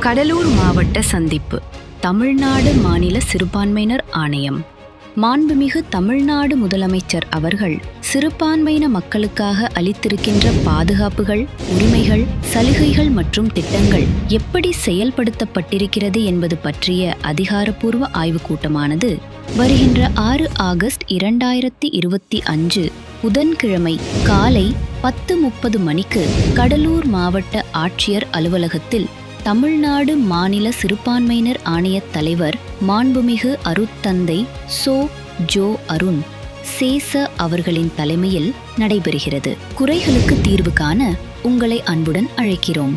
கடலூர் மாவட்ட சந்திப்பு. தமிழ்நாடு மாநில சிறுபான்மையினர் ஆணையம். மாண்புமிகு தமிழ்நாடு முதலமைச்சர் அவர்கள் சிறுபான்மையின மக்களுக்காக அளித்திருக்கின்ற பாதுகாப்புகள் உரிமைகள் சலுகைகள் மற்றும் திட்டங்கள் எப்படி செயல்படுத்தப்பட்டிருக்கிறது என்பது பற்றிய அதிகாரப்பூர்வ ஆய்வுக் கூட்டமானது வருகின்ற ஆறு ஆகஸ்ட் இரண்டாயிரத்தி இருபத்தி அஞ்சு புதன்கிழமை காலை பத்து முப்பது மணிக்கு கடலூர் மாவட்ட ஆட்சியர் அலுவலகத்தில் தமிழ்நாடு மாநில சிறுபான்மையினர் ஆணையத் தலைவர் மாண்புமிகு அருத்தந்தை சோ ஜோ அருண் சேச அவர்களின் தலைமையில் நடைபெறுகிறது. குறைகளுக்கு தீர்வு காண உங்களை அன்புடன் அழைக்கிறோம்.